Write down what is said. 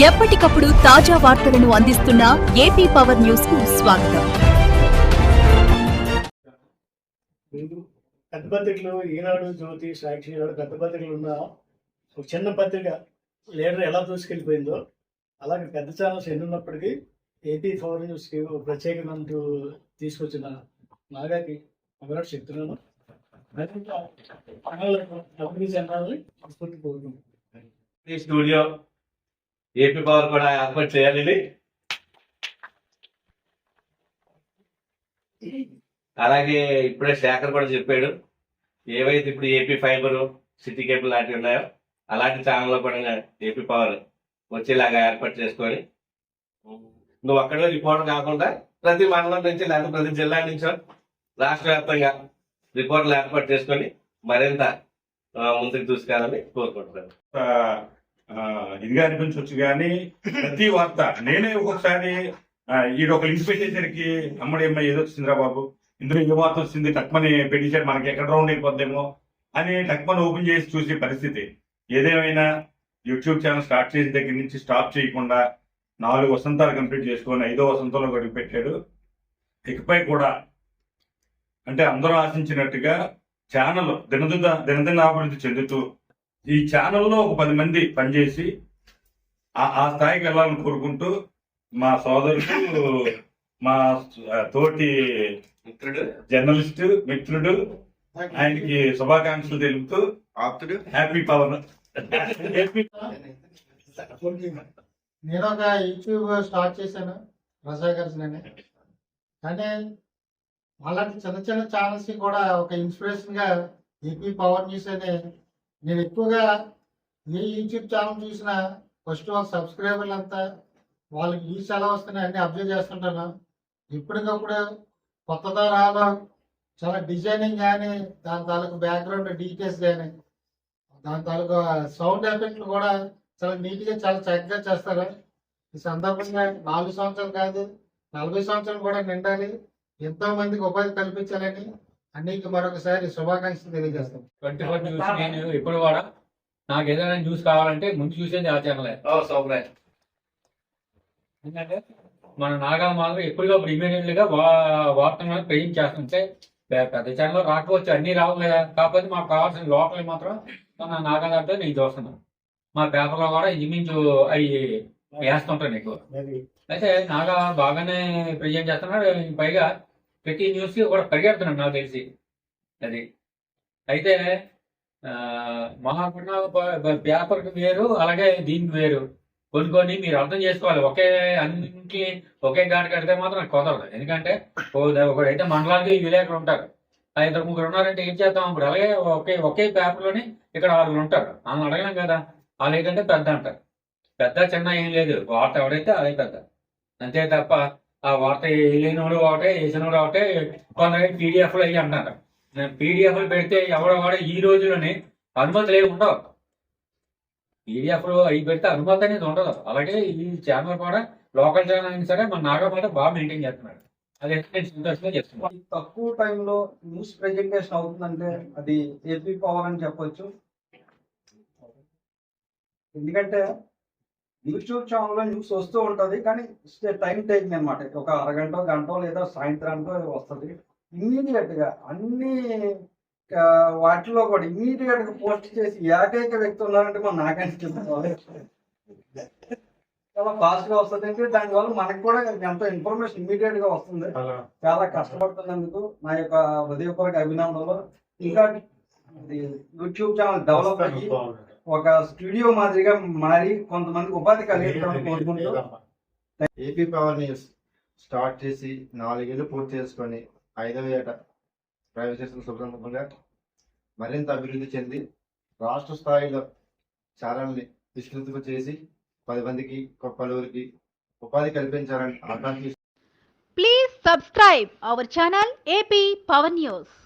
ఎప్పటికప్పుడు తాజా వార్తలను అందిస్తున్న ఏపీ పవర్ న్యూస్కు స్వాగతం. పెద్ద పత్రికలు ఈనాడు జ్యోతి సాక్షి ఈనాడు పెద్ద పత్రికలు ఉన్న ఒక చిన్న పత్రిక లీడర్ ఎలా దూసుకెళ్ళిపోయిందో అలాగే పెద్ద ఛానల్స్ ఎన్ని ఉన్నప్పటికీ ఏపీ పవర్ న్యూస్కి ఒక ప్రత్యేకమంటూ తీసుకొచ్చిన నాగాకి అమరాట్ చెప్తున్నాను. స్టూడియో ఏపీ పవర్ కూడా ఏర్పాటు చేయాలి అలాగే ఇప్పుడే శేఖర్ కూడా చెప్పాడు ఏవైతే ఇప్పుడు ఏపీ ఫైబర్ సిటీ కేబుల్ లాంటివి ఉన్నాయో అలాంటి ఛానల్లో కూడా ఏపీ పవర్ వచ్చేలాగా ఏర్పాటు చేసుకొని నువ్వు అక్కడే రిపోర్ట్ కాకుండా ప్రతి మండలం నుంచి లేదా ప్రతి జిల్లా నుంచో రాష్ట్ర వ్యాప్తంగా రిపోర్ట్లు ఏర్పాటు చేసుకొని మరింత ముందుకు చూసుకోవాలని కోరుకుంటున్నాను. ఇదిగా అనిపించవచ్చు కానీ ప్రతి వార్త నేనే ఒక్కొక్కసారి ఆ, ఈడు ఒక లింక్ పెట్టేసరికి అమ్మడేమ్మ ఏదో వచ్చిందిరా బాబు ఇందులో ఏ వార్త వచ్చింది టక్మని పెట్టేసాడు మనకి ఎక్కడ రౌండ్ అయిపోద్దేమో అని టక్మని ఓపెన్ చేసి చూసే పరిస్థితి. ఏదేమైనా యూట్యూబ్ ఛానల్ స్టార్ట్ చేసిన దగ్గర నుంచి స్టాప్ చేయకుండా నాలుగు వసంతాలు కంప్లీట్ చేసుకొని ఐదో వసంతంలో గడుపు పెట్టాడు. ఇకపై కూడా అంటే అందరూ ఆశించినట్టుగా ఛానల్ దినదిన దినదిన అభివృద్ధి చెందుతూ ఈ ఛానల్లో ఒక పది మంది పనిచేసి ఆ ఆ స్థాయికి వెళ్ళాలని కోరుకుంటూ మా సోదరుడు మా తోటి మిత్రుడు. జర్నలిస్ట్ మిత్రుడు. ఆయనకి శుభాకాంక్షలు తెలుపుతూ ఆప్తుడు. హ్యాపీ పవన్. హ్యాపీ నేను ఒక యూట్యూబ్ స్టార్ట్ చేశాను అని కానీ అలాంటి చిన్న చిన్న ఛానల్స్ కూడా ఒక ఇన్స్పిరేషన్గా ఏపీ పవర్ న్యూస్ అని నేను ఎక్కువగా ఏ యూట్యూబ్ ఛానల్ చూసినా ఫస్ట్ వాళ్ళ సబ్స్క్రైబర్లు అంతా వాళ్ళకి వ్యూస్ ఎలా వస్తున్నాయి అన్ని అబ్జర్వ్ చేస్తుంటాను. ఇప్పటికప్పుడు కొత్త తరహాలో చాలా డిజైనింగ్ కానీ దాని తాలూకు బ్యాక్గ్రౌండ్ డీటెయిల్స్ కానీ దాని తాలూకు సౌండ్ ఎఫెక్ట్లు కూడా చాలా నీట్గా చాలా చక్కగా చేస్తారు. ఈ సందర్భంగా నాలుగు సంవత్సరాలు కాదు నలభై సంవత్సరాలు కూడా నిండాలి. ఎంతో మందికి ఉపాధి కల్పించాలని అన్నికి మరొకసారి శుభాకాంక్షలు తెలియజేస్తాం. ట్వంటీ ఫోర్ న్యూస్ నేను ఎప్పుడు కూడా నాకు ఏదైనా న్యూస్ కావాలంటే ముందు చూసేది ఆ ఛానలే ఎందుకంటే మన నాగా మాత్రం ఎప్పటికప్పుడు ఇమీడియట్గా వా- వార్తలను ప్రేమ్ చేస్తుంటే పెద్ద ఛానల్ రాకపోవచ్చు అన్ని రావు కదా. కాకపోతే మాకు కావాల్సిన లోకల్ మాత్రం మన నాగా దాంట్లో నేను చూస్తున్నాను. మా పేపర్లో కూడా ఇంచుమించు అవి వేస్తుంటాను ఎక్కువ అయితే నాగా బాగానే ప్రజెంట్ చేస్తున్నాడు. పైగా ప్రతి న్యూస్కి కూడా పరిగెడుతున్నాడు నాకు తెలిసి. అది. అయితే ఆ, మహాకున్న పేపర్కి వేరు అలాగే దీనికి వేరు. కొన్ని కొన్ని మీరు అర్థం చేసుకోవాలి. ఒకే అన్నింటికి ఒకే గాడి కడితే మాత్రం కుదరదు. ఎందుకంటే ఒకడైతే మండలానికి విలేకరు ఉంటారు. ఆ ఇద్దరు ముగ్గురు ఉన్నారంటే ఏం చేద్దాం ఇప్పుడు అలాగే ఒకే ఒకే పేపర్లోని ఇక్కడ ఆరుగురు ఉంటారు. అని అడగలేం కదా? వాళ్ళు ఏంటంటే పెద్ద అంటారు. పెద్ద చిన్న ఏం లేదు. వార్త ఎవడైతే అదే పెద్ద. అంతే తప్ప ఆ వార్త వేయలేనోడు ఒకటే వేసినోడు ఒకటే కొందరు పీడిఎఫ్లు అయ్యి అంటారు. పీడిఎఫ్లు పెడితే ఎవడో కూడా ఈ రోజులోనే అనుమతులు ఏమి ఉండవు పీడిఎఫ్లు అవి పెడితే అనుమతి అనేది ఉండదు. అలాగే ఈ ఛానల్ కూడా లోకల్ ఛానల్ అయినా సరే మన నాగమాట బాగా మెయింటైన్ చేస్తున్నాడు. అది నేను సంతోషంగా చెప్తున్నాను తక్కువ టైంలో న్యూస్ ప్రెజెంటేషన్ అవుతుందంటే అది ఏపీ పవర్ అని చెప్పొచ్చు. ఎందుకంటే యూట్యూబ్ ఛానల్లో న్యూస్ వస్తూ ఉంటది కానీ టైం టేకింగ్ అనమాట ఒక అరగంట గంట లేదా సాయంత్రానికో వస్తుంది. ఇమ్మీడియట్గా అన్ని వాటిలో కూడా ఇమ్మీడియట్గా పోస్ట్ చేసి ఏకైక వ్యక్తి ఉన్నారంటే మన నాకనిపిస్తుంది చాలా ఫాస్ట్గా వస్తుంది. అంటే దానివల్ల మనకు కూడా ఎంతో ఇన్ఫర్మేషన్ ఇమ్మీడియట్గా వస్తుంది చాలా కష్టపడుతున్నందుకు నా యొక్క హృదయపూర్వక అభినందనలు. ఇంకా యూట్యూబ్ ఛానల్ డెవలప్ అయ్యి ఒక స్టూడియో మాదిరిగా మారి కొంతమందికి ఉపాధి కలిగించాలని కోరుకుంటూ ఏపీ పవర్ న్యూస్ స్టార్ట్ చేసి నాలుగేళ్ళు పూర్తి చేసుకొని ఐదవ ఏట ప్రైవేటైజేషన్ సందర్భంగా మరింత అభివృద్ధి చెంది రాష్ట్ర స్థాయిలో ఛానల్ని విస్తృతం చేసి పది మందికి పలువురికి ఉపాధి కల్పించాలని ఆకాంక్షి Please subscribe our channel AP Power News.